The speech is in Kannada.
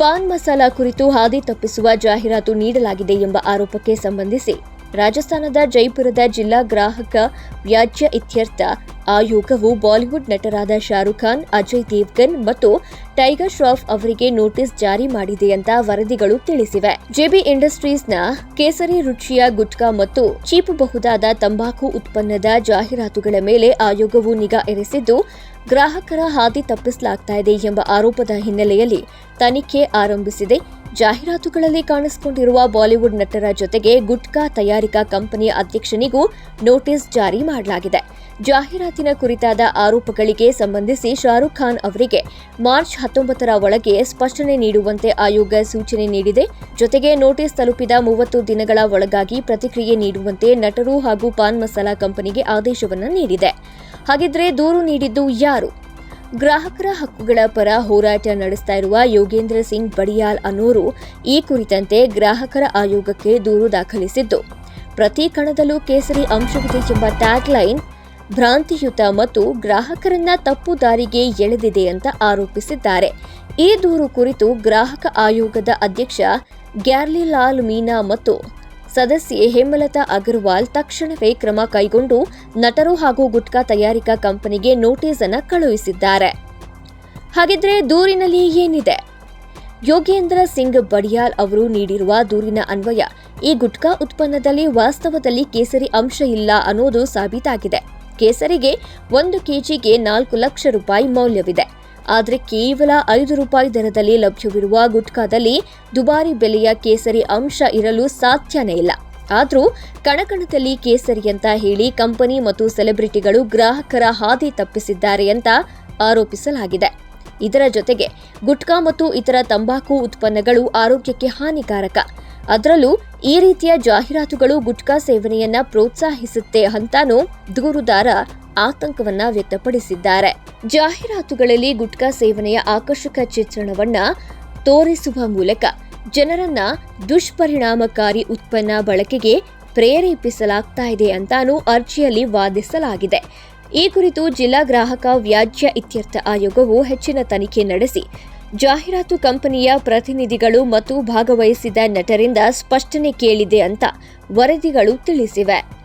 ಪಾನ್ ಮಸಾಲಾ ಕುರಿತು ಹಾದಿ ತಪ್ಪಿಸುವ ಜಾಹೀರಾತು ನೀಡಲಾಗಿದೆ ಎಂಬ ಆರೋಪಕ್ಕೆ ಸಂಬಂಧಿಸಿ ರಾಜಸ್ಥಾನದ ಜೈಪುರದ ಜಿಲ್ಲಾ ಗ್ರಾಹಕ ವ್ಯಾಜ್ಯ ಇತ್ಯರ್ಥ ಆಯೋಗವು ಬಾಲಿವುಡ್ ನಟರಾದ ಶಾರುಖ್ ಖಾನ್, ಅಜಯ್ ದೇವ್ಗನ್ ಮತ್ತು ಟೈಗರ್ ಶ್ರಾಫ್ ಅವರಿಗೆ ನೋಟಿಸ್ ಜಾರಿ ಮಾಡಿದೆ ಅಂತ ವರದಿಗಳು ತಿಳಿಸಿವೆ. ಜೆಬಿ ಇಂಡಸ್ಟ್ರೀಸ್ನ ಕೇಸರಿ ರುಚಿಯ ಗುಟ್ಕಾ ಮತ್ತು ಚೀಪಬಹುದಾದ ತಂಬಾಕು ಉತ್ಪನ್ನದ ಜಾಹೀರಾತುಗಳ ಮೇಲೆ ಆಯೋಗವು ನಿಗಾ ಇರಿಸಿದ್ದು ಗ್ರಾಹಕರ ಹಾದಿ ತಪ್ಪಿಸಲಾಗ್ತಾ ಇದೆ ಎಂಬ ಆರೋಪದ ಹಿನ್ನೆಲೆಯಲ್ಲಿ ತನಿಖೆ ಆರಂಭಿಸಿದೆ. ಜಾಹೀರಾತುಗಳಲ್ಲಿ ಕಾಣಿಸಿಕೊಂಡಿರುವ ಬಾಲಿವುಡ್ ನಟರ ಜೊತೆಗೆ ಗುಟ್ಕಾ ತಯಾರಿಕಾ ಕಂಪನಿಯ ಅಧ್ಯಕ್ಷನಿಗೂ ನೋಟಿಸ್ ಜಾರಿ ಮಾಡಲಾಗಿದೆ. ಜಾಹೀರಾತಿನ ಕುರಿತಾದ ಆರೋಪಗಳಿಗೆ ಸಂಬಂಧಿಸಿ ಶಾರುಖ್ ಖಾನ್ ಅವರಿಗೆ ಮಾರ್ಚ್ ಹತ್ತೊಂಬತ್ತರ ಒಳಗೆ ಸ್ಪಷ್ಟನೆ ನೀಡುವಂತೆ ಆಯೋಗ ಸೂಚನೆ ನೀಡಿದೆ. ಜೊತೆಗೆ ನೋಟಿಸ್ ತಲುಪಿದ ಮೂವತ್ತು ದಿನಗಳ ಒಳಗಾಗಿ ಪ್ರತಿಕ್ರಿಯೆ ನೀಡುವಂತೆ ನಟರು ಹಾಗೂ ಪಾನ್ ಮಸಾಲಾ ಕಂಪನಿಗೆ ಆದೇಶವನ್ನು ನೀಡಿದೆ. ಹಾಗಿದ್ರೆ ದೂರು ನೀಡಿದ್ದು ಯಾರು? ಗ್ರಾಹಕರ ಹಕ್ಕುಗಳ ಪರ ಹೋರಾಟ ನಡೆಸ್ತಾ ಇರುವ ಯೋಗೇಂದ್ರ ಸಿಂಗ್ ಬಡಿಯಾಲ್ ಅನ್ನೋರು ಈ ಕುರಿತಂತೆ ಗ್ರಾಹಕರ ಆಯೋಗಕ್ಕೆ ದೂರು ದಾಖಲಿಸಿದ್ದು. ಪ್ರತಿ ಕಣದಲ್ಲೂ ಕೇಸರಿ ಅಂಶವಿದೆ ಎಂಬ ಟ್ಯಾಗ್ಲೈನ್ ಭ್ರಾಂತಿಯುತ ಮತ್ತು ಗ್ರಾಹಕರನ್ನ ತಪ್ಪು ದಾರಿಗೆ ಎಳೆದಿದೆ ಅಂತ ಆರೋಪಿಸಿದ್ದಾರೆ. ಈ ದೂರು ಕುರಿತು ಗ್ರಾಹಕ ಆಯೋಗದ ಅಧ್ಯಕ್ಷ ಗ್ಯಾರ್ಲಿಲಾಲ್ ಮೀನಾ ಮತ್ತು ಸದಸ್ಯೆ ಹೇಮಲತಾ ಅಗರ್ವಾಲ್ ತಕ್ಷಣವೇ ಕ್ರಮ ಕೈಗೊಂಡು ನಟರು ಹಾಗೂ ಗುಟ್ಕಾ ತಯಾರಿಕಾ ಕಂಪನಿಗೆ ನೋಟಿಸ್ ಅನ್ನು ಕಳುಹಿಸಿದ್ದಾರೆ. ಹಾಗಿದ್ರೆ ದೂರಿನಲ್ಲಿ ಏನಿದೆ? ಯೋಗೇಂದ್ರ ಸಿಂಗ್ ಬಡಿಯಾಲ್ ಅವರು ನೀಡಿರುವ ದೂರಿನ ಅನ್ವಯ ಈ ಗುಟ್ಕಾ ಉತ್ಪನ್ನದಲ್ಲಿ ವಾಸ್ತವದಲ್ಲಿ ಕೇಸರಿ ಅಂಶ ಇಲ್ಲ ಅನ್ನೋದು ಸಾಬೀತಾಗಿದೆ. ಕೇಸರಿಗೆ ಒಂದು ಕೆಜಿಗೆ ನಾಲ್ಕು ಲಕ್ಷ ರೂಪಾಯಿ ಮೌಲ್ಯವಿದೆ. ಆದರೆ ಕೇವಲ ಐದು ರೂಪಾಯಿ ದರದಲ್ಲಿ ಲಭ್ಯವಿರುವ ಗುಟ್ಕಾದಲ್ಲಿ ದುಬಾರಿ ಬೆಲೆಯ ಕೇಸರಿ ಅಂಶ ಇರಲು ಸಾಧ್ಯನೇ ಇಲ್ಲ. ಆದರೂ ಕಣಕಣದಲ್ಲಿ ಕೇಸರಿ ಅಂತ ಹೇಳಿ ಕಂಪನಿ ಮತ್ತು ಸೆಲೆಬ್ರಿಟಿಗಳು ಗ್ರಾಹಕರ ಹಾದಿ ತಪ್ಪಿಸಿದ್ದಾರೆ ಅಂತ ಆರೋಪಿಸಲಾಗಿದೆ. ಇದರ ಜೊತೆಗೆ ಗುಟ್ಕಾ ಮತ್ತು ಇತರ ತಂಬಾಕು ಉತ್ಪನ್ನಗಳು ಆರೋಗ್ಯಕ್ಕೆ ಹಾನಿಕಾರಕ. ಅದರಲ್ಲೂ ಈ ರೀತಿಯ ಜಾಹೀರಾತುಗಳು ಗುಟ್ಕಾ ಸೇವನೆಯನ್ನ ಪ್ರೋತ್ಸಾಹಿಸುತ್ತೆ ಅಂತಾನೂ ದೂರುದಾರ ಆತಂಕವನ್ನ ವ್ಯಕ್ತಪಡಿಸಿದ್ದಾರೆ. ಜಾಹೀರಾತುಗಳಲ್ಲಿ ಗುಟ್ಕಾ ಸೇವನೆಯ ಆಕರ್ಷಕ ಚಿತ್ರಣವನ್ನ ತೋರಿಸುವ ಮೂಲಕ ಜನರನ್ನ ದುಷ್ಪರಿಣಾಮಕಾರಿ ಉತ್ಪನ್ನ ಬಳಕೆಗೆ ಪ್ರೇರೇಪಿಸಲಾಗ್ತಾ ಇದೆ ಅಂತಾನೂ ಅರ್ಜಿಯಲ್ಲಿ ವಾದಿಸಲಾಗಿದೆ. ಈ ಕುರಿತು ಜಿಲ್ಲಾ ಗ್ರಾಹಕ ವ್ಯಾಜ್ಯ ಇತ್ಯರ್ಥ ಆಯೋಗವು ಹೆಚ್ಚಿನ ತನಿಖೆ ನಡೆಸಿ ಜಾಹೀರಾತು ಕಂಪನಿಯ ಪ್ರತಿನಿಧಿಗಳು ಮತ್ತು ಭಾಗವಹಿಸಿದ ನಟರಿಂದ ಸ್ಪಷ್ಟನೆ ಕೇಳಿದೆ ಅಂತ ವರದಿಗಳು ತಿಳಿಸಿವೆ.